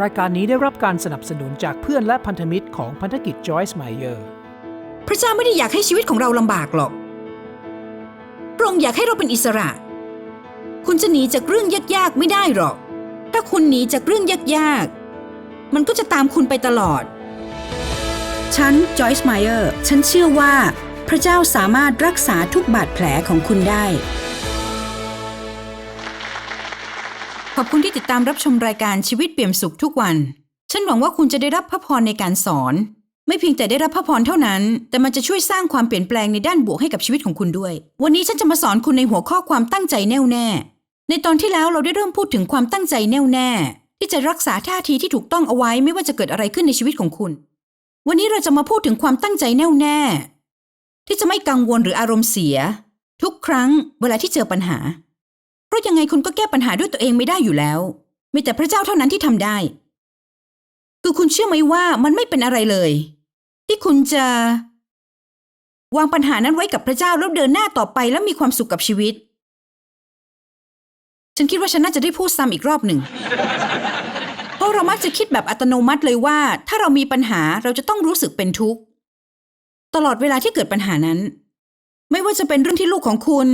รายการนี้ได้รับการสนับสนุนจากเพื่อนและพันธมิตรของพันธกิจ Joyce Meyer พระเจ้าไม่ได้อยากให้ชีวิตของเราลำบากหรอก พระองค์อยากให้เราเป็นอิสระ คุณจะหนีจากเรื่องยากๆไม่ได้หรอก ถ้าคุณหนีจากเรื่องยากๆ มันก็จะตามคุณไปตลอด ฉันจอยส์ไมเออร์ ฉันเชื่อว่า พระเจ้าสามารถรักษาทุกบาดแผลของคุณได้ ขอบคุณที่ติดตามรับชมรายการชีวิตเปี่ยมสุขทุกวัน ฉันหวังว่าคุณจะได้รับพระพรในการสอน ไม่เพียงแต่ได้รับพระพรเท่านั้น แต่มันจะช่วยสร้างความเปลี่ยนแปลงในด้านบวกให้กับชีวิตของคุณด้วย วันนี้ฉันจะมาสอนคุณในหัวข้อความตั้งใจแน่วแน่ ในตอนที่แล้วเราได้เริ่มพูดถึงความตั้งใจแน่วแน่ ที่จะรักษาท่าทีที่ถูกต้องเอาไว้ไม่ว่าจะเกิดอะไรขึ้นในชีวิตของคุณ วันนี้เราจะมาพูดถึงความตั้งใจแน่วแน่ ที่จะไม่กังวลหรืออารมณ์เสีย ทุกครั้งเวลาที่เจอปัญหา เพราะยังไงคุณก็แก้ปัญหาด้วยตัวเองไม่ได้อยู่แล้ว มีแต่พระเจ้าเท่านั้นที่ทำได้ คือคุณเชื่อไหมว่ามันไม่เป็นอะไรเลย ที่คุณจะ วางปัญหานั้นไว้กับพระเจ้าแล้วเดินหน้าต่อไปและมีความสุขกับชีวิต ฉันคิดว่าฉันน่าจะได้พูดซ้ำอีกรอบหนึ่งเพราะเรามักจะคิดแบบอัตโนมัติเลยว่า ถ้าเรามีปัญหาเราจะต้องรู้สึกเป็นทุกข์ตลอดเวลาที่เกิดปัญหานั้น ไม่ว่าจะเป็นเรื่องที่ลูกของคุณ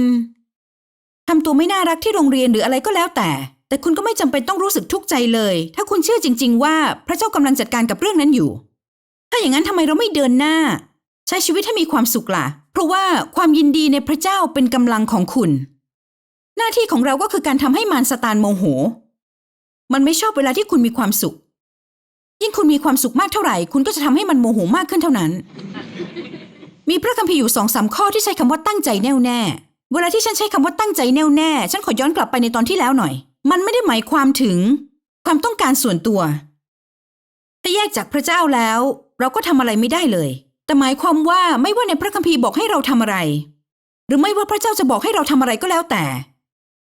ทำตัวไม่น่ารักที่โรงเรียนหรืออะไรก็แล้วแต่ แต่คุณก็ไม่จำเป็นต้องรู้สึกทุกข์ใจเลย ถ้าคุณเชื่อจริง ๆ ว่าพระเจ้ากำลังจัดการกับเรื่องนั้นอยู่ ถ้าอย่างนั้นทำไมเราไม่เดินหน้า ใช้ชีวิตให้มีความสุขล่ะ เพราะว่าความยินดีในพระเจ้าเป็นกำลังของคุณ หน้าที่ของเราก็คือการทำให้มารสตานโมโห มันไม่ชอบเวลาที่คุณมีความสุข ยิ่งคุณมีความสุขมากเท่าไหร่ คุณก็จะทำให้มันโมโหมากขึ้นเท่านั้น มีพระคัมภีร์อยู่สองสามข้อที่ใช้คำว่าตั้งใจแน่วแน่ เวลาที่ฉันใช้คำว่าตั้งใจแน่วแน่ ฉันขอย้อนกลับไปในตอนที่แล้วหน่อย มันไม่ได้หมายความถึง ความต้องการส่วนตัว ถ้าแยกจากพระเจ้าแล้ว เราก็ทำอะไรไม่ได้เลย แต่หมายความว่าไม่ว่าในพระคัมภีร์บอกให้เราทำอะไร หรือไม่ว่าพระเจ้าจะบอกให้เราทำอะไรก็แล้วแต่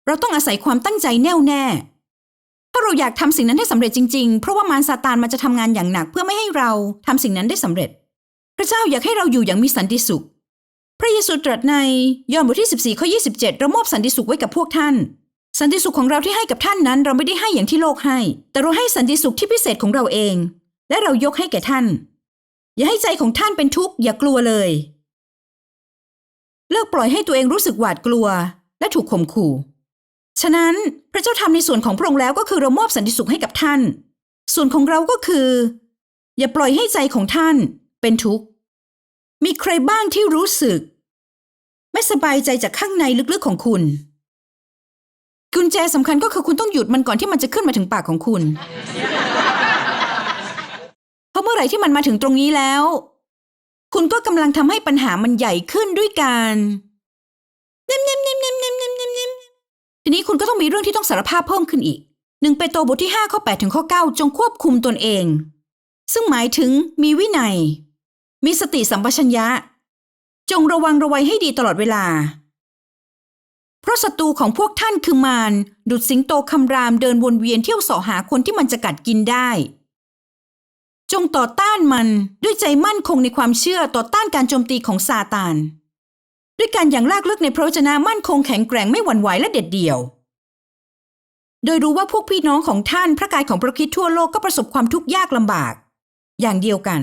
เราต้องอาศัยความตั้งใจแน่วแน่ ถ้าเราอยากทำสิ่งนั้นให้สำเร็จจริงๆ เพราะว่ามารซาตานมันจะทำงานอย่างหนักเพื่อไม่ให้เราทำสิ่งนั้นได้สำเร็จ พระเจ้าอยากให้เราอยู่อย่างมีสันติสุข พระเยซูตรัสในยอห์นบทที่ 14 ข้อ 27 เรามอบสันติสุขไว้กับพวกท่าน สันติสุขของเราที่ให้กับท่านนั้น เราไม่ได้ให้อย่างที่โลกให้ แต่เราให้สันติสุขที่พิเศษของเราเอง และเรายกให้แก่ท่าน อย่าให้ใจของท่านเป็นทุกข์อย่ากลัวเลย เลิกปล่อยให้ตัวเองรู้สึกหวาดกลัว และถูกข่มขู่ ฉะนั้นพระเจ้าทำในส่วนของพระองค์แล้วก็คือเรามอบสันติสุขให้กับท่าน ส่วนของเราก็คือ อย่าปล่อยให้ใจของท่านเป็นทุกข์ มีใครบ้างที่รู้สึก ไม่สบายใจจากข้างในลึกๆของคุณ กุญแจสำคัญก็คือคุณต้องหยุดมันก่อนที่มันจะขึ้นมาถึงปากของคุณ เพราะเมื่อไหร่ที่มันมาถึงตรงนี้แล้ว คุณก็กำลังทำให้ปัญหามันใหญ่ขึ้นด้วยการเนมเนมเนมเนมเนมเนมเนมเนมทีนี้คุณก็ต้องมีเรื่องที่ต้องสารภาพเพิ่มขึ้นอีกหนึ่งเปโตรบทที่5ข้อ8ถึงข้อ9จงควบคุมตนเอง ซึ่งหมายถึงมีวินัย มีสติสัมปชัญญะ จงระวังระวัยให้ดีตลอดเวลา เพราะศัตรูของพวกท่านคือมารดุดสิงโตคำรามเดินวนเวียนเที่ยวเสาะหาคนที่มันจะกัดกินได้ จงต่อต้านมันด้วยใจมั่นคงในความเชื่อต่อต้านการโจมตีของซาตาน ด้วยการอย่างลากลึกในพระวจนะมั่นคงแข็งแกร่งไม่หวั่นไหวและเด็ดเดี่ยว โดยรู้ว่าพวกพี่น้องของท่านพระกายของพระคิดทั่วโลกก็ประสบความทุกข์ยากลำบาก อย่างเดียวกัน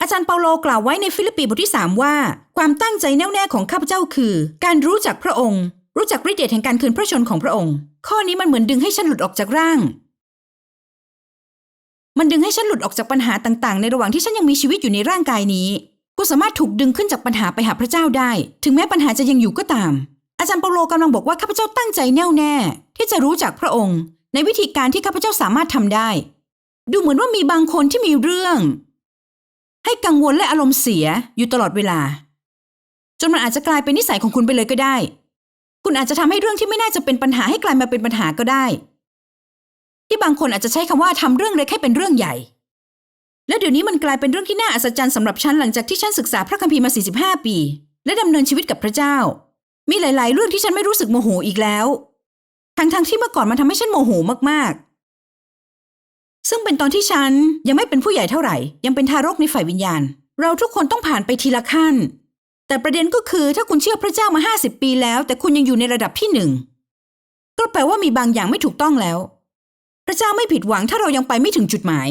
อาจารย์เปาโลกล่าวไว้ในฟิลิปปีบทที่ 3 ว่า ความตั้งใจแน่วแน่ของข้าพเจ้าคือ การรู้จักพระองค์ รู้จักฤทธิ์เดชแห่งการคืนพระชนของพระองค์ ข้อนี้มันเหมือนดึงให้ฉันหลุดออกจากร่าง มันดึงให้ฉันหลุดออกจากปัญหาต่างๆ ในระหว่างที่ฉันยังมีชีวิตอยู่ในร่างกายนี้กูสามารถถูกดึงขึ้นจากปัญหาไปหาพระเจ้าได้ ถึงแม้ปัญหาจะยังอยู่ก็ตาม อาจารย์เปาโลกำลังบอกว่าข้าพเจ้าตั้งใจแน่วแน่ ที่จะรู้จักพระองค์ ในวิธีการที่ข้าพเจ้าสามารถทำได้ ดูเหมือนว่ามีบางคนที่มีเรื่อง ให้กังวลและอารมณ์เสียอยู่ตลอดเวลา จนมันอาจจะกลายเป็นนิสัยของคุณไปเลยก็ได้ คุณอาจจะทำให้เรื่องที่ไม่น่าจะเป็นปัญหาให้กลายมาเป็นปัญหาก็ได้ ที่บางคนอาจจะใช้คำว่าทำเรื่องเล็กให้เป็นเรื่องใหญ่ และเดี๋ยวนี้มันกลายเป็นเรื่องที่น่าอัศจรรย์สำหรับฉันหลังจากที่ฉันศึกษาพระคัมภีร์มา 45 ปี และดำเนินชีวิตกับพระเจ้า มีหลาย ๆ เรื่องที่ฉันไม่รู้สึกโมโหอีกแล้วทั้งๆที่เมื่อก่อนมันทำให้ฉันโมโหมากๆ ซึ่งเป็นตอนที่ฉันยังไม่เป็นผู้ใหญ่เท่าไหร่ ยังเป็นทารกในฝ่ายวิญญาณ เราทุกคนต้องผ่านไปทีละขั้น แต่ประเด็นก็คือถ้าคุณเชื่อพระเจ้ามา 50 ปีแล้ว แต่คุณยังอยู่ในระดับที่หนึ่งก็แปลว่ามีบางอย่างไม่ถูกต้องแล้ว พระเจ้าไม่ผิดหวังถ้าเรายังไปไม่ถึงจุดหมาย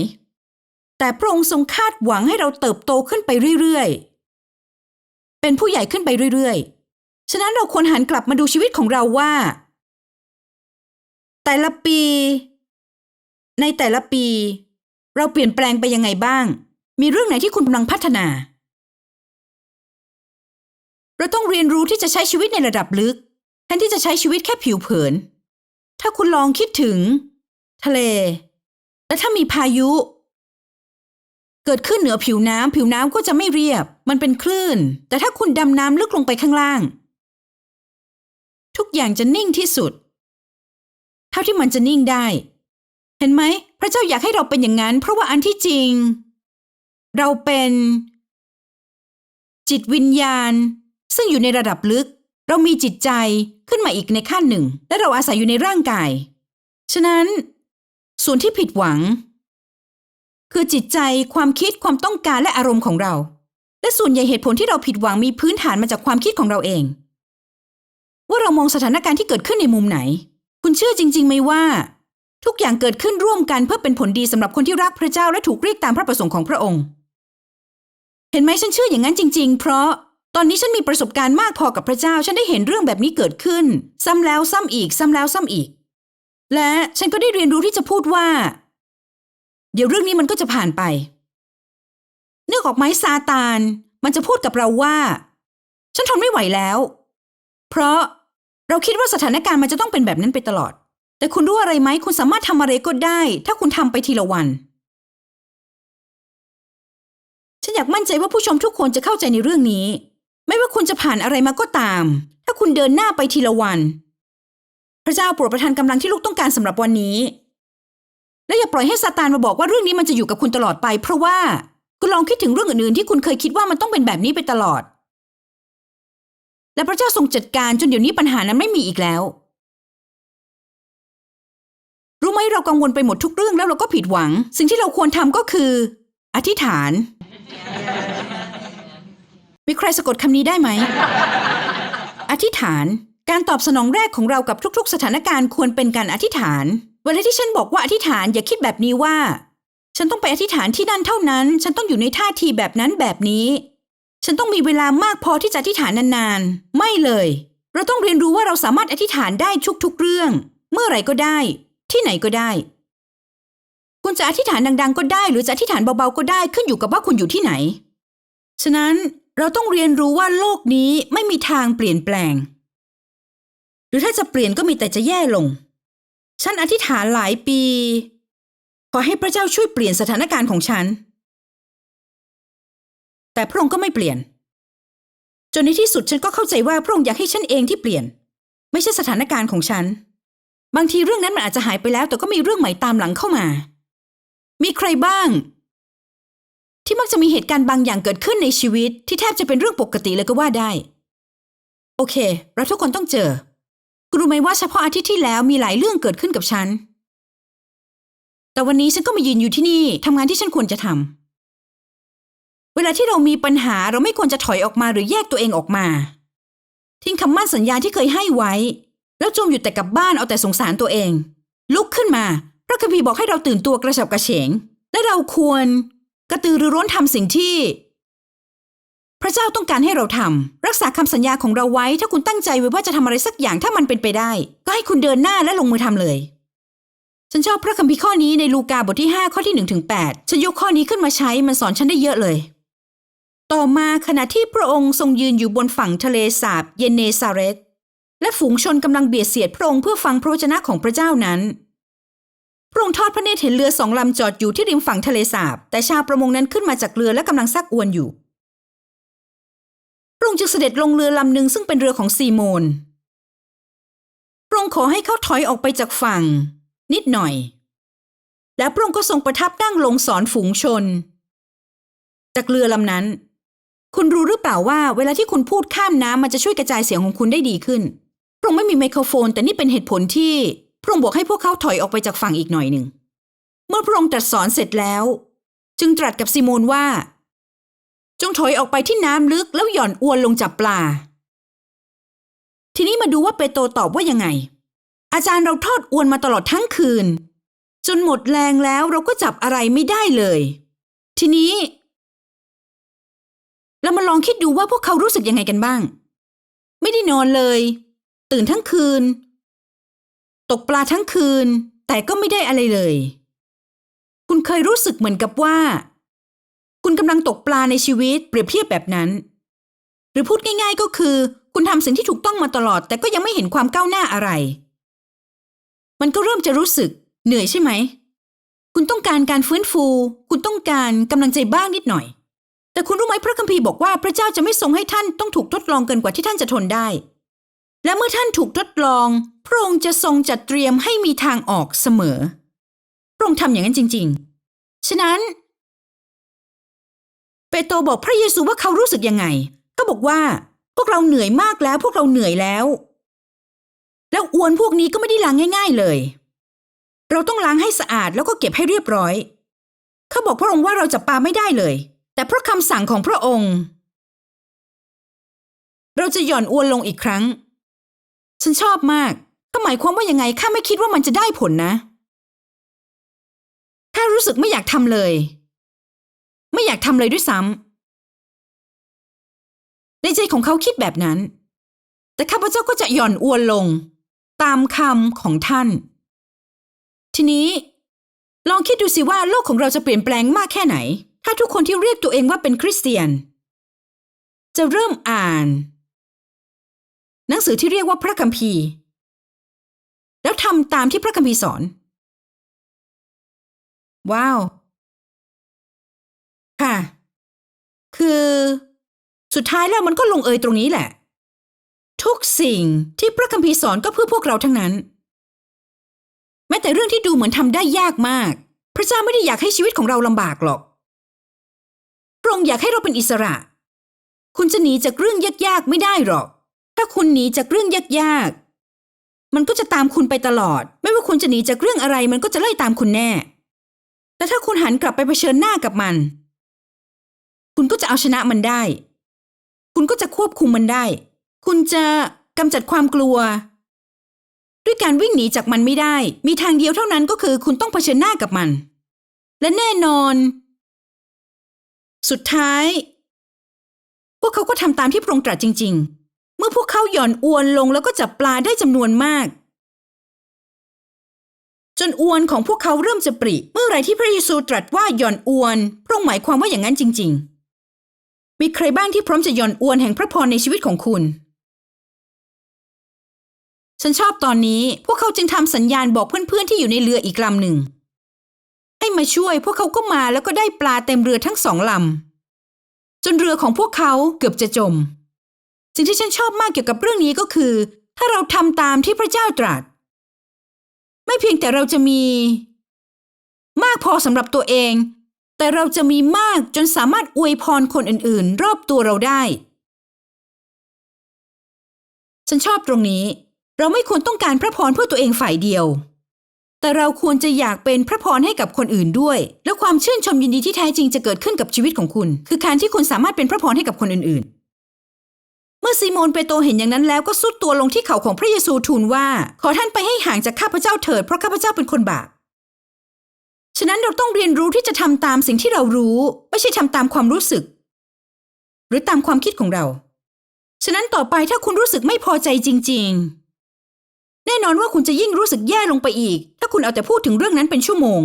แต่พระองค์ทรงคาดหวังให้เราเติบโตขึ้นไปเรื่อยๆ เป็นผู้ใหญ่ขึ้นไปเรื่อยๆ ฉะนั้นเราควรหันกลับมาดูชีวิตของเราว่า แต่ละปี ในแต่ละปี เราเปลี่ยนแปลงไปยังไงบ้าง มีเรื่องไหนที่คุณกำลังพัฒนา เราต้องเรียนรู้ที่จะใช้ชีวิตในระดับลึกแทนที่จะใช้ชีวิตแค่ผิวเผิน ถ้าคุณลองคิดถึง ทะเล และถ้ามีพายุ เกิดขึ้นเหนือผิวน้ำผิวน้ำก็จะไม่เรียบ มันเป็นคลื่น แต่ถ้าคุณดำน้ำลึกลงไปข้างล่าง ทุกอย่างจะนิ่งที่สุด เท่าที่มันจะนิ่งได้ ห็นไหม พระเจ้าอยากให้เราเป็นอย่างนั้น เพราะว่าอันที่จริง เราเป็น จิตวิญญาณ ซึ่งอยู่ในระดับลึก เรามีจิตใจขึ้นมาอีกในขั้นหนึ่ง และเราอาศัยอยู่ในร่างกาย ฉะนั้น ส่วนที่ผิดหวัง คือจิตใจความคิดความต้องการและอารมณ์ของเรา และส่วนใหญ่เหตุผลที่เราผิดหวังมีพื้นฐานมาจากความคิดของเราเอง ว่าเรามองสถานการณ์ที่เกิดขึ้นในมุมไหน คุณเชื่อจริงๆไหมว่า ทุกอย่างเกิดขึ้นร่วมกันเพื่อเป็นผลดีสำหรับคนที่รักพระเจ้าและถูกเรียกตามพระประสงค์ของพระองค์ เห็นไหมฉันเชื่ออย่างนั้นจริง ๆ เพราะตอนนี้ฉันมีประสบการณ์มากพอกับพระเจ้า ฉันได้เห็นเรื่องแบบนี้เกิดขึ้น ซ้ำแล้วซ้ำอีก ซ้ำแล้วซ้ำอีก และฉันก็ได้เรียนรู้ที่จะพูดว่า เดี๋ยวเรื่องนี้มันก็จะผ่านไปเนื้อออกไหมซาตาน มันจะพูดกับเราว่า ฉันทนไม่ไหวแล้ว เพราะเราคิดว่าสถานการณ์มันจะต้องเป็นแบบนั้นไปตลอด แต่คุณรู้อะไรไหม คุณสามารถทำอะไรก็ได้ ถ้าคุณทำไปทีละวัน ฉันอยากมั่นใจว่าผู้ชมทุกคนจะเข้าใจในเรื่องนี้ ไม่ว่าคุณจะผ่านอะไรมาก็ตาม ถ้าคุณเดินหน้าไปทีละวัน พระเจ้าโปรดประทานกำลังที่ลูกต้องการสำหรับวันนี้ และอย่าปล่อยให้ซาตานมาบอกว่าเรื่องนี้มันจะอยู่กับคุณตลอดไป เพราะว่าคุณลองคิดถึงเรื่องอื่นๆที่คุณเคยคิดว่ามันต้องเป็นแบบนี้ไปตลอด และพระเจ้าทรงจัดการจนเดี๋ยวนี้ปัญหานั้นไม่มีอีกแล้ว รู้เรากังวลไปหมดทุกเรื่องแล้วเราก็ผิดหวัง สิ่งที่เราควรทำก็คือ อธิษฐาน มีใครสะกดคำนี้ได้ไหม อธิษฐาน การตอบสนองแรกของเรากับทุก ๆ สถานการณ์ควรเป็นการอธิษฐาน เวลาที่ฉันบอกว่าอธิษฐานอย่าคิดแบบนี้ว่า ฉันต้องไปอธิษฐานที่นั่นเท่านั้น ฉันต้องอยู่ในท่าทีแบบนั้นแบบนี้ ฉันต้องมีเวลามากพอที่จะอธิษฐานนานๆ ไม่เลย เราต้องเรียนรู้ว่าเราสามารถอธิษฐานได้ทุกๆเรื่อง เมื่อไหร่ก็ได้ ที่ไหนก็ได้ คุณจะอธิษฐานดังๆ ก็ได้ หรือจะอธิษฐานเบาๆก็ได้ขึ้นอยู่กับว่าคุณอยู่ที่ไหน ฉะนั้นเราต้องเรียนรู้ว่าโลกนี้ไม่มีทางเปลี่ยนแปลง หรือถ้าจะเปลี่ยนก็มีแต่จะแย่ลง ฉันอธิษฐานหลายปี ขอให้พระเจ้าช่วยเปลี่ยนสถานการณ์ของฉัน แต่พระองค์ก็ไม่เปลี่ยน จนในที่สุดฉันก็เข้าใจว่าพระองค์อยากให้ฉันเองที่เปลี่ยน ไม่ใช่สถานการณ์ของฉัน บางทีเรื่องนั้นมันอาจจะหายไปแล้ว แต่ก็มีเรื่องใหม่ตามหลังเข้ามา มีใครบ้าง ที่มักจะมีเหตุการณ์บางอย่างเกิดขึ้นในชีวิต ที่แทบจะเป็นเรื่องปกติเลยก็ว่าได้ โอเค เราทุกคนต้องเจอคุณรู้ไหมว่าเฉพาะอาทิตย์ที่แล้วมีหลายเรื่องเกิดขึ้นกับฉัน แต่วันนี้ฉันก็มายืนอยู่ที่นี่ทำงานที่ฉันควรจะทำเวลาที่เรามีปัญหาเราไม่ควรจะถอยออกมาหรือแยกตัวเองออกมา ทิ้งคำมั่นสัญญาที่เคยให้ไว้ แล้วจมอยู่แต่กับบ้านเอาแต่สงสารตัวเอง ลุกขึ้นมาพระคัมภีร์บอกให้เราตื่นตัวกระฉับกระเฉง และเราควรกระตือรือร้นทำสิ่งที่ พระเจ้าต้องการให้เราทำรักษาคำสัญญาของเราไว้ ถ้าคุณตั้งใจไว้ว่าจะทำอะไรสักอย่างถ้ามันเป็นไปได้ ก็ให้คุณเดินหน้าและลงมือทำเลย ฉันชอบพระคัมภีร์ข้อนี้ในลูกาบทที่ 5 ข้อที่1ถึง8ฉันยกข้อนี้ขึ้นมาใช้มันสอนฉันได้เยอะเลย ต่อมาขณะที่พระองค์ทรงยืนอยู่บนฝั่งทะเลสาบเยเนซาเรต และฝูงชนกำลังเบียดเสียดพระองค์เพื่อฟังพระวจนะของพระเจ้านั้น พระองค์ทอดพระเนตรเห็นเรือสองลำจอดอยู่ที่ริมฝั่งทะเลสาบ แต่ชาวประมงนั้นขึ้นมาจากเรือและกำลังซักอวนอยู่ พระองค์จึงเสด็จลงเรือลำหนึ่งซึ่งเป็นเรือของซีโมน พระองค์ขอให้เขาถอยออกไปจากฝั่ง นิดหน่อย และพระองค์ก็ทรงประทับนั่งลงสอนฝูงชน จากเรือลำนั้น คุณรู้หรือเปล่าว่า เวลาที่คุณพูดข้ามน้ำมันจะช่วยกระจายเสียงของคุณได้ดีขึ้น ระองค์ไม่มีไมโครโฟน แต่นี่เป็นเหตุผลที่พระองค์บอกให้พวกเขาถอยออกไปจากฝั่งอีกหน่อยหนึ่ง เมื่อพระองค์ตรัสสอนเสร็จแล้ว จึงตรัสกับซิโมนว่า จงถอยออกไปที่น้ำลึกแล้วหย่อนอวนลงจับปลา ทีนี้มาดูว่าเปโตรตอบว่ายังไง อาจารย์เราทอดอวนมาตลอดทั้งคืน จนหมดแรงแล้วเราก็จับอะไรไม่ได้เลย ทีนี้เรามาลองคิดดูว่าพวกเขารู้สึกยังไงกันบ้าง ไม่ได้นอนเลย ตื่นทั้งคืน ตกปลาทั้งคืน แต่ก็ไม่ได้อะไรเลย คุณเคยรู้สึกเหมือนกับว่า คุณกำลังตกปลาในชีวิตเปรียบเทียบแบบนั้น หรือพูดง่าย ๆก็คือ คุณทำสิ่งที่ถูกต้องมาตลอด แต่ก็ยังไม่เห็นความก้าวหน้าอะไร มันก็เริ่มจะรู้สึก เหนื่อยใช่ไหม คุณต้องการการฟื้นฟู คุณต้องการกำลังใจบ้างนิดหน่อยแต่คุณรู้ไหมพระคัมภีร์บอกว่าพระเจ้าจะไม่ทรงให้ท่านต้องถูกทดลองเกินกว่าที่ท่านจะทนได้ และเมื่อท่านถูกทดลอง พระองค์จะทรงจัดเตรียมให้มีทางออกเสมอ พระองค์ทำอย่างนั้นจริง ๆ ฉะนั้น เปโตรบอกพระเยซูว่าเขารู้สึกยังไง ก็บอกว่า พวกเราเหนื่อยมากแล้ว พวกเราเหนื่อยแล้ว แล้วอวนพวกนี้ก็ไม่ได้ล้างง่าย ๆเลย เราต้องล้างให้สะอาดแล้วก็เก็บให้เรียบร้อย เขาบอกพระองค์ว่าเราจับปลาไม่ได้เลย แต่เพราะคำสั่งของพระองค์ เราจะหย่อนอวนลงอีกครั้ง ฉันชอบมาก ก็หมายความว่ายังไงข้าไม่คิดว่ามันจะได้ผลนะข้ารู้สึกไม่อยากทำเลย ไม่อยากทำเลยด้วยซ้ำในใจของเขาคิดแบบนั้น แต่ข้าพเจ้าก็จะหย่อนอวนลง ตามคำของท่าน ทีนี้ลองคิดดูสิว่าโลกของเราจะเปลี่ยนแปลงมากแค่ไหน ถ้าทุกคนที่เรียกตัวเองว่าเป็นคริสเตียน จะเริ่มอ่าน หนังสือที่เรียกว่าพระคัมภีร์ แล้วทำตามที่พระคัมภีร์สอน ว้าว ค่ะ คือสุดท้ายแล้วมันก็ลงเอยตรงนี้แหละ ทุกสิ่งที่พระคัมภีร์สอนก็เพื่อพวกเราทั้งนั้น แม้แต่เรื่องที่ดูเหมือนทำได้ยากมาก พระเจ้าไม่ได้อยากให้ชีวิตของเราลำบากหรอกพระองค์อยากให้เราเป็นอิสระ คุณจะหนีจากเรื่องยากๆไม่ได้หรอก ถ้าคุณหนีจากเรื่องยากๆ มันก็จะตามคุณไปตลอด ไม่ว่าคุณจะหนีจากเรื่องอะไรมันก็จะไล่ตามคุณแน่ แต่ถ้าคุณหันกลับไปเผชิญหน้ากับมัน คุณก็จะเอาชนะมันได้ คุณก็จะควบคุมมันได้ คุณจะกำจัดความกลัว ด้วยการวิ่งหนีจากมันไม่ได้ มีทางเดียวเท่านั้นก็คือคุณต้องเผชิญหน้ากับมัน และแน่นอน สุดท้าย พวกเขาก็ทำตามที่พระองค์ตรัสจริง ๆ เมื่อพวกเขาหย่อนอวนลงแล้วก็จับปลาได้จำนวนมาก จนอวนของพวกเขาเริ่มจะปริ เมื่อไรที่พระเยซูตรัสว่าหย่อนอวนพระองค์หมายความว่าอย่างนั้นจริง ๆ มีใครบ้างที่พร้อมจะหย่อนอวนแห่งพระพรในชีวิตของคุณ ฉันชอบตอนนี้พวกเขาจึงทำสัญญาณบอกเพื่อนๆที่อยู่ในเรืออีกลำหนึ่งให้มาช่วยพวกเขาก็มาแล้วก็ได้ปลาเต็มเรือทั้งสองลำจนเรือของพวกเขาเกือบจะจม สิ่งที่ฉันชอบมากเกี่ยวกับเรื่องนี้ก็คือ ถ้าเราทำตามที่พระเจ้าตรัส ไม่เพียงแต่เราจะมี มากพอสำหรับตัวเอง แต่เราจะมีมากจนสามารถอวยพรคนอื่นๆ รอบตัวเราได้ ฉันชอบตรงนี้ เราไม่ควรต้องการพระพรเพื่อตัวเองฝ่ายเดียว แต่เราควรจะอยากเป็นพระพรให้กับคนอื่นด้วย และความชื่นชมยินดีที่แท้จริงจะเกิดขึ้นกับชีวิตของคุณ คือการที่คุณสามารถเป็นพระพรให้กับคนอื่นๆ มื่อซีโมนเปโตรเห็นอย่างนั้นแล้วก็สุดตัวลงที่เข่าของพระเยซูทูลว่า ขอท่านไปให้ห่างจากข้าพเจ้าเถิดเพราะข้าพเจ้าเป็นคนบาปฉะนั้นเราต้องเรียนรู้ที่จะทำตามสิ่งที่เรารู้ ไม่ใช่ทำตามความรู้สึก หรือตามความคิดของเรา ฉะนั้นต่อไปถ้าคุณรู้สึกไม่พอใจจริง ๆ แน่นอนว่าคุณจะยิ่งรู้สึกแย่ลงไปอีก ถ้าคุณเอาแต่พูดถึงเรื่องนั้นเป็นชั่วโมง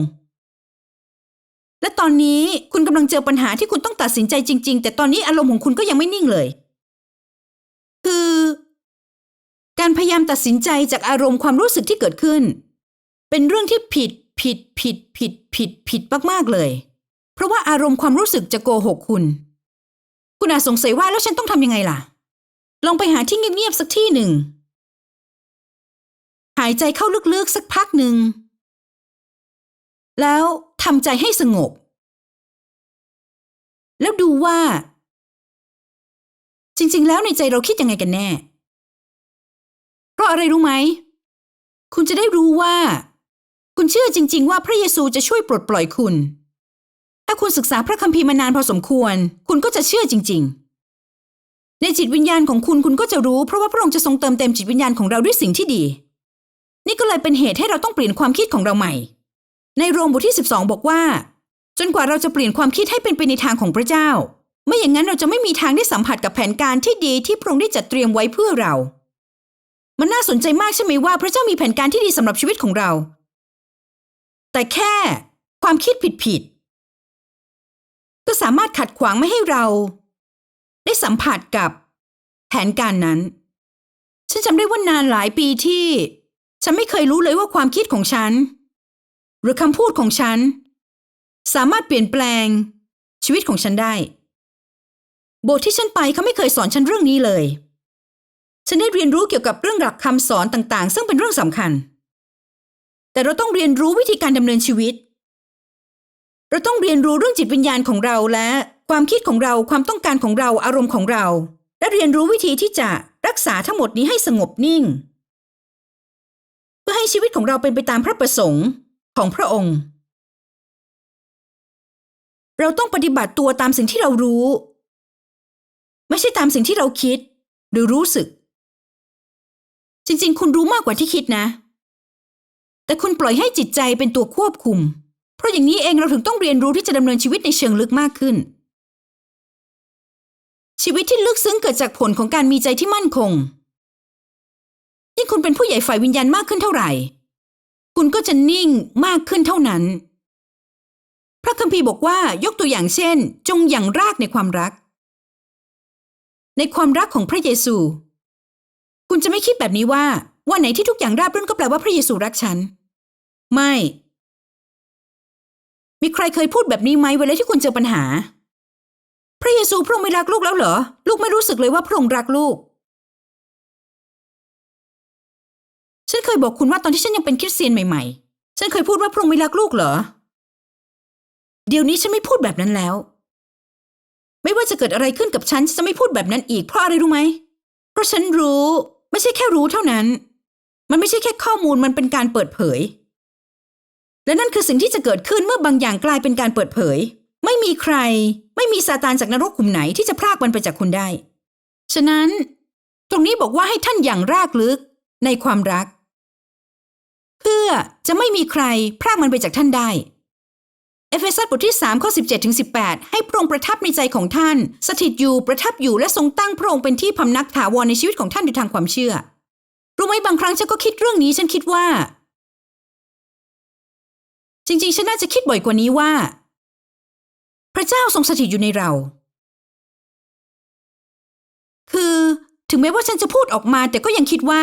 และตอนนี้คุณกำลังเจอปัญหาที่คุณต้องตัดสินใจจริง ๆ แต่ตอนนี้อารมณ์ของคุณก็ยังไม่นิ่งเลย การพยายามตัดสินใจจากอารมณ์ความรู้สึกที่เกิดขึ้น เป็นเรื่องที่ผิดผิดผิดผิดผิดผิดมากๆเลย เพราะว่าอารมณ์ความรู้สึกจะโกหกคุณ คุณอาจสงสัยว่าแล้วฉันต้องทำยังไงล่ะ ลองไปหาที่เงียบๆสักที่หนึ่ง หายใจเข้าลึกๆสักพักหนึ่ง แล้วทำใจให้สงบ แล้วดูว่า จริงๆ แล้วในใจเราคิดยังไงกันแน่ ราะอะไรรู้ไหม คุณจะได้รู้ว่า คุณเชื่อจริง ๆ ว่าพระเยซูจะช่วยปลดปล่อยคุณ ถ้าคุณศึกษาพระคัมภีร์มานานพอสมควร คุณก็จะเชื่อจริง ๆ ในจิตวิญญาณของคุณคุณก็จะรู้เพราะว่าพระองค์จะทรงเติมเต็มจิตวิญญาณของเราด้วยสิ่งที่ดี นี่ก็เลยเป็นเหตุให้เราต้องเปลี่ยนความคิดของเราใหม่ ในโรมบทที่ 12 บอกว่า จนกว่าเราจะเปลี่ยนความคิดให้เป็นไปในทางของพระเจ้าไม่อย่างนั้นเราจะไม่มีทางได้สัมผัสกับแผนการที่ดีที่พระองค์ได้จัดเตรียมไว้เพื่อเรา มันน่าสนใจมากใช่ไหมว่าพระเจ้ามีแผนการที่ดีสำหรับชีวิตของเรา แต่แค่ความคิดผิดๆก็สามารถขัดขวางไม่ให้เรา ได้สัมผัสกับแผนการนั้น ฉันจำได้ว่านานหลายปีที่ ฉันไม่เคยรู้เลยว่าความคิดของฉัน หรือคำพูดของฉัน สามารถเปลี่ยนแปลง ชีวิตของฉันได้ โบสถ์ที่ฉันไปเขาไม่เคยสอนฉันเรื่องนี้เลย ฉันได้เรียนรู้เกี่ยวกับเรื่องหลักคำสอนต่างๆ ซึ่งเป็นเรื่องสำคัญ แต่เราต้องเรียนรู้วิธีการดำเนินชีวิต เราต้องเรียนรู้เรื่องจิตวิญญาณของเราและความคิดของเราความต้องการของเราอารมณ์ของเรา และเรียนรู้วิธีที่จะรักษาทั้งหมดนี้ให้สงบนิ่ง เพื่อให้ชีวิตของเราเป็นไปตามพระประสงค์ของพระองค์ เราต้องปฏิบัติตัวตามสิ่งที่เรารู้ ไม่ใช่ตามสิ่งที่เราคิด หรือรู้สึก จริง ๆ คุณรู้มากกว่าที่คิดนะ แต่คุณปล่อยให้จิตใจเป็นตัวควบคุม เพราะอย่างนี้เองเราถึงต้องเรียนรู้ที่จะดำเนินชีวิตในเชิงลึกมากขึ้น ชีวิตที่ลึกซึ้งเกิดจากผลของการมีใจที่มั่นคง ยิ่งคุณเป็นผู้ใหญ่ฝ่ายวิญญาณมากขึ้นเท่าไหร่ คุณก็จะนิ่งมากขึ้นเท่านั้น พระคัมภีร์บอกว่ายกตัวอย่างเช่น จงอย่างรากในความรัก ในความรักของพระเยซู คุณจะไม่คิดแบบนี้ว่า วันไหนที่ทุกอย่างราบรื่นก็แปลว่าพระเยซูรักฉัน ไม่ มีใครเคยพูดแบบนี้ไหมเวลาที่คุณเจอปัญหา พระเยซูพระองค์ไม่รักลูกแล้วเหรอ ลูกไม่รู้สึกเลยว่าพระองค์รักลูก ฉันเคยบอกคุณว่าตอนที่ฉันยังเป็นคริสเตียนใหม่ๆ ฉันเคยพูดว่าพระองค์ไม่รักลูกเหรอ เดี๋ยวนี้ฉันไม่พูดแบบนั้นแล้วไม่ว่าจะเกิดอะไรขึ้นกับฉันฉันจะไม่พูดแบบนั้นอีกเพราะอะไรรู้ไหม เพราะฉันรู้ ไม่ใช่แค่รู้เท่านั้น มันไม่ใช่แค่ข้อมูลมันเป็นการเปิดเผย และนั่นคือสิ่งที่จะเกิดขึ้นเมื่อบางอย่างกลายเป็นการเปิดเผย ไม่มีใคร ไม่มีซาตานจากนรกขุมไหนที่จะพรากมันไปจากคุณได้ ฉะนั้น ตรงนี้บอกว่าให้ท่านอย่างรากลึกในความรัก เพื่อจะไม่มีใครพรากมันไปจากท่านได้ เอเฟซัสบทที่3ข้อ17ถึง18 ให้พระองค์ประทับในใจของท่าน สถิตอยู่ประทับอยู่และทรงตั้งพระองค์เป็นที่พำนักถาวรในชีวิตของท่านด้วยทางความเชื่อ รู้ไหมบางครั้งฉันก็คิดเรื่องนี้ฉันคิดว่า จริงๆ ฉันน่าจะคิดบ่อยกว่านี้ว่า พระเจ้าทรงสถิตอยู่ในเรา คือถึงแม้ว่าฉันจะพูดออกมาแต่ก็ยังคิดว่า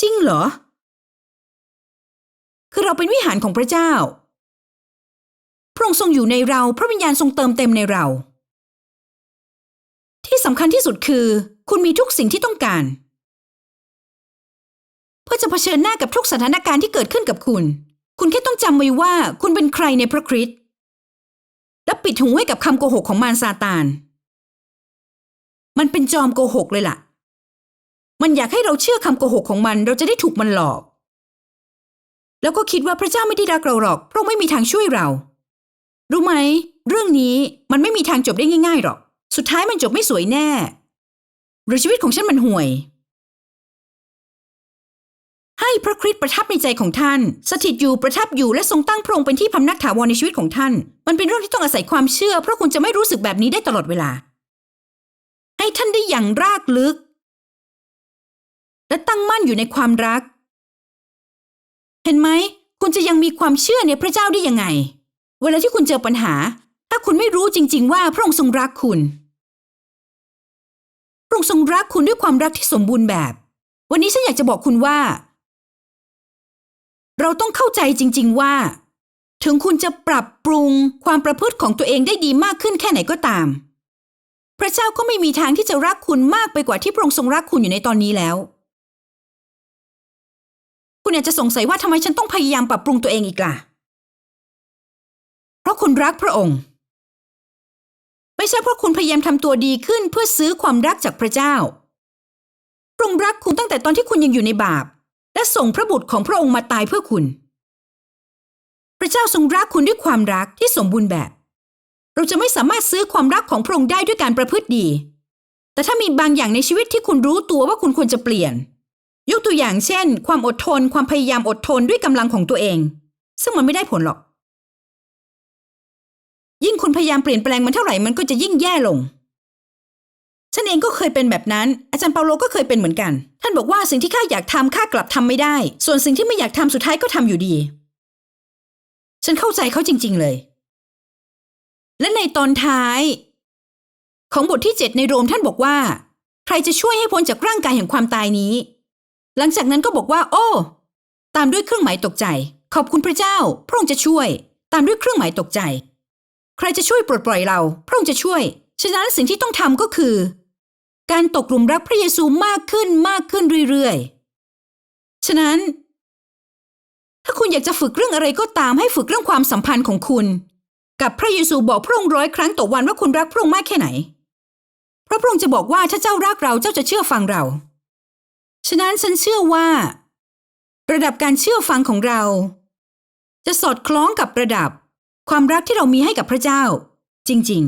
จริงเหรอ คือเราเป็นวิหารของพระเจ้า พระองค์ทรงอยู่ในเรา พระวิญญาณทรงเติมเต็มในเรา ที่สำคัญที่สุดคือ คุณมีทุกสิ่งที่ต้องการ เพื่อจะเผชิญหน้ากับทุกสถานการณ์ที่เกิดขึ้นกับคุณ คุณแค่ต้องจำไว้ว่าคุณเป็นใครในพระคริสต์และปิดหูไว้กับคำโกหกของมารซาตาน มันเป็นจอมโกหกเลยล่ะ มันอยากให้เราเชื่อคำโกหกของมันเราจะได้ถูกมันหลอก แล้วก็คิดว่าพระเจ้าไม่ได้รักเราหรอก เพราะไม่มีทางช่วยเรา รู้ไหม เรื่องนี้มันไม่มีทางจบได้ง่ายๆหรอก สุดท้ายมันจบไม่สวยแน่ หรือชีวิตของฉันมันห่วย ให้พระคริสต์ประทับในใจของท่าน สถิตอยู่ประทับอยู่และทรงตั้งพระองค์เป็นที่พำนักถาวรในชีวิตของท่าน มันเป็นเรื่องที่ต้องอาศัยความเชื่อ เพราะคุณจะไม่รู้สึกแบบนี้ได้ตลอดเวลา ให้ท่านได้อย่างรากลึก และตั้งมั่นอยู่ในความรัก เห็นไหม คุณจะยังมีความเชื่อในพระเจ้าได้ยังไง เวลาที่คุณเจอปัญหา ถ้าคุณไม่รู้จริง ๆ ว่าพระองค์ทรงรักคุณพระองค์ทรงรักคุณด้วยความรักที่สมบูรณ์แบบ วันนี้ฉันอยากจะบอกคุณว่า เราต้องเข้าใจจริง ๆ ว่า ถึงคุณจะปรับปรุงความประพฤติของตัวเองได้ดีมากขึ้นแค่ไหนก็ตาม พระเจ้าก็ไม่มีทางที่จะรักคุณมากไปกว่าที่พระองค์ทรงรักคุณอยู่ในตอนนี้แล้ว คุณอาจจะสงสัยว่าทำไมฉันต้องพยายามปรับปรุงตัวเองอีกล่ะ เพราะคุณรักพระองค์ ไม่ใช่เพราะคุณพยายามทำตัวดีขึ้นเพื่อซื้อความรักจากพระเจ้าพระองค์รักคุณตั้งแต่ตอนที่คุณยังอยู่ในบาป และส่งพระบุตรของพระองค์มาตายเพื่อคุณ พระเจ้าทรงรักคุณด้วยความรักที่สมบูรณ์แบบ เราจะไม่สามารถซื้อความรักของพระองค์ได้ด้วยการประพฤติดี แต่ถ้ามีบางอย่างในชีวิตที่คุณรู้ตัวว่าคุณควรจะเปลี่ยน ยกตัวอย่างเช่น ความอดทน ความพยายามอดทนด้วยกำลังของตัวเอง ซึ่งมันไม่ได้ผลหรอก ยิ่งคุณพยายามเปลี่ยนแปลงมันเท่าไหร่มันก็จะยิ่งแย่ลง ฉันเองก็เคยเป็นแบบนั้น อาจารย์เปาโลก็เคยเป็นเหมือนกัน ท่านบอกว่าสิ่งที่ข้าอยากทำข้ากลับทำไม่ได้ ส่วนสิ่งที่ไม่อยากทำสุดท้ายก็ทำอยู่ดี ฉันเข้าใจเขาจริง ๆ เลย และในตอนท้าย ของบทที่เจ็ดในโรมท่านบอกว่า ใครจะช่วยให้พ้นจากร่างกายแห่งความตายนี้ หลังจากนั้นก็บอกว่า โอ้ ตามด้วยเครื่องหมายตกใจ ขอบคุณพระเจ้า พระองค์จะช่วย ตามด้วยเครื่องหมายตกใจ ใครจะช่วยปลดปล่อยเรา พระองค์จะช่วย ฉะนั้นสิ่งที่ต้องทำก็คือ การตกหลุมรักพระเยซูมากขึ้นมากขึ้นเรื่อยๆ ฉะนั้น ถ้าคุณอยากจะฝึกเรื่องอะไรก็ตามให้ฝึกเรื่องความสัมพันธ์ของคุณ กับพระเยซูบอกพระองค์ร้อยครั้งต่อวันว่าคุณรักพระองค์มากแค่ไหน เพราะพระองค์จะบอกว่าถ้าเจ้ารักเราเจ้าจะเชื่อฟังเรา ฉะนั้นฉันเชื่อว่า ระดับการเชื่อฟังของเรา จะสอดคล้องกับระดับ ความรักที่เรามีให้กับพระเจ้า จริง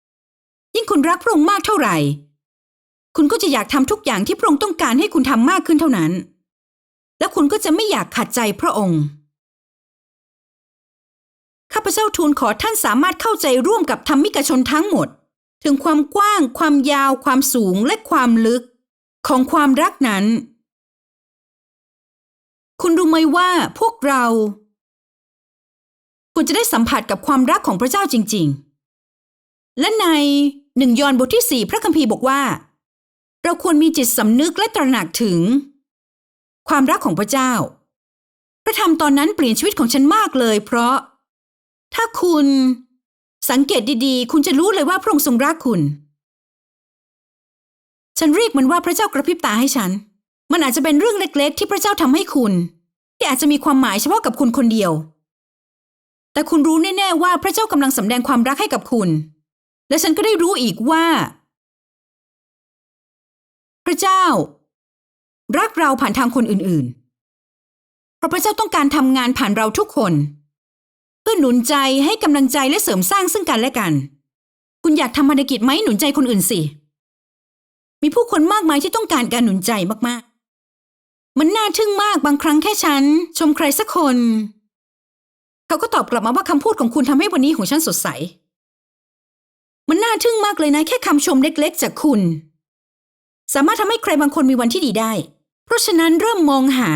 ๆ ยิ่งคุณรักพระองค์มากเท่าไหร่ คุณก็จะอยากทำทุกอย่างที่พระองค์ต้องการให้คุณทำมากขึ้นเท่านั้น และคุณก็จะไม่อยากขัดใจพระองค์ข้าพเจ้าทูลขอท่านสามารถเข้าใจร่วมกับธรรมิกชนทั้งหมด ถึงความกว้าง ความยาว ความสูงและความลึก ของความรักนั้น คุณรู้ไหมว่าพวกเรา ควรจะได้สัมผัสกับความรักของพระเจ้าจริง ๆ และในหนึ่งยอห์นบทที่สี่พระคัมภีร์บอกว่า เราควรมีจิตสำนึกและตระหนักถึง ความรักของพระเจ้า พระธรรมตอนนั้นเปลี่ยนชีวิตของฉันมากเลย เพราะ ถ้าคุณสังเกตดีๆ คุณจะรู้เลยว่าพระองค์ทรงรักคุณ ฉันเรียกมันว่าพระเจ้ากระพริบตาให้ฉัน มันอาจจะเป็นเรื่องเล็กๆ ที่พระเจ้าทำให้คุณ ที่อาจจะมีความหมายเฉพาะกับคุณคนเดียว แต่คุณรู้แน่ๆว่าพระเจ้ากำลังสำแดงความรักให้กับคุณ และฉันก็ได้รู้อีกว่า พระเจ้า รักเราผ่านทางคนอื่นๆ เพราะพระเจ้าต้องการทำงานผ่านเราทุกคน เพื่อหนุนใจให้กำลังใจและเสริมสร้างซึ่งกันและกัน คุณอยากทำภารกิจไหมหนุนใจคนอื่นสิ มีผู้คนมากมายที่ต้องการการหนุนใจมากๆ มันน่าทึ่งมากบางครั้งแค่ฉัน ชมใครสักคน เขาก็ตอบกลับมาว่าคำพูดของคุณทำให้วันนี้ของฉันสดใส มันน่าทึ่งมากเลยนะแค่คำชมเล็กๆ จากคุณ สามารถทำให้ใครบางคนมีวันที่ดีได้ เพราะฉะนั้นเริ่มมองหา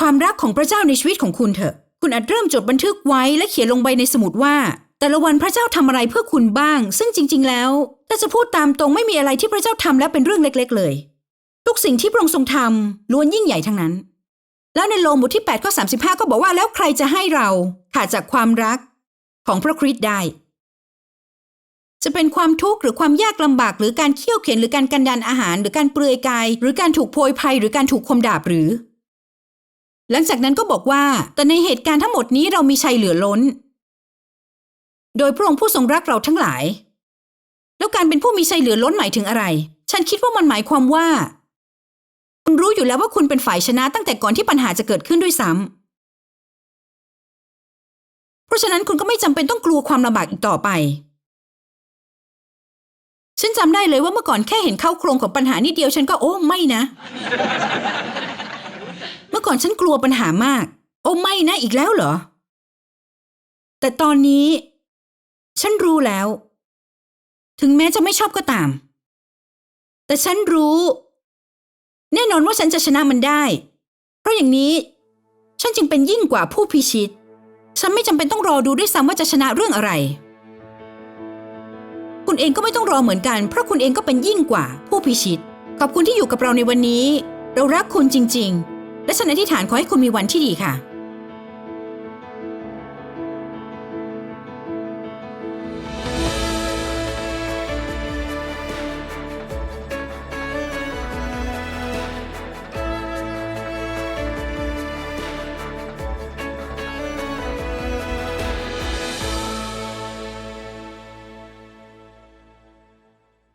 ความรักของพระเจ้าในชีวิตของคุณเถอะ คุณอาจเริ่มจดบันทึกไว้และเขียนลงไปในสมุดว่า แต่ละวันพระเจ้าทำอะไรเพื่อคุณบ้าง ซึ่งจริง ๆ แล้วถ้าจะพูดตามตรงไม่มีอะไรที่พระเจ้าทำแล้วเป็นเรื่องเล็ก ๆ เลย ทุกสิ่งที่พระองค์ทรงทำล้วนยิ่งใหญ่ทั้งนั้น แล้วในโลมบทที่8ข้อ35 ก็บอกว่าแล้วใครจะให้เราขาดจากความรักของพระคริสต์ได้ จะเป็นความทุกข์หรือความยากลำบาก หรือการเคี่ยวเข็นหรือการกันดานอาหาร หรือการเปลือยกาย หรือการถูกโพยภัยหรือการถูกคมดาบหรือ หลังจากนั้นก็บอกว่า แต่ในเหตุการณ์ทั้งหมดนี้เรามีชัยเหลือล้น โดยพระองค์ผู้ทรงรักเราทั้งหลาย แล้วการเป็นผู้มีชัยเหลือล้นหมายถึงอะไร ฉันคิดว่ามันหมายความว่า คุณรู้อยู่แล้วว่าคุณเป็นฝ่ายชนะตั้งแต่ก่อนที่ปัญหาจะเกิดขึ้นด้วยซ้ำเพราะฉะนั้นคุณก็ไม่จำเป็นต้องกลัวความลำบากอีกต่อไปฉันจำได้เลยว่าเมื่อก่อนแค่เห็นเข้าโครงของปัญหานิดเดียวฉันก็โอ้ไม่นะ เมื่อก่อนฉันกลัวปัญหามาก โอ้ไม่นะอีกแล้วเหรอ แต่ตอนนี้ ฉันรู้แล้ว ถึงแม้จะไม่ชอบก็ตาม แต่ฉันรู้ แน่นอนว่าฉันจะชนะมันได้ เพราะอย่างนี้ ฉันจึงเป็นยิ่งกว่าผู้พิชิต ฉันไม่จำเป็นต้องรอดูด้วยซ้ำว่าจะชนะเรื่องอะไร คุณเองก็ไม่ต้องรอเหมือนกัน เพราะคุณเองก็เป็นยิ่งกว่าผู้พิชิต ขอบคุณที่อยู่กับเราในวันนี้ เรารักคุณจริง ๆ และฉันอธิษฐานขอให้คุณมีวันที่ดีค่ะ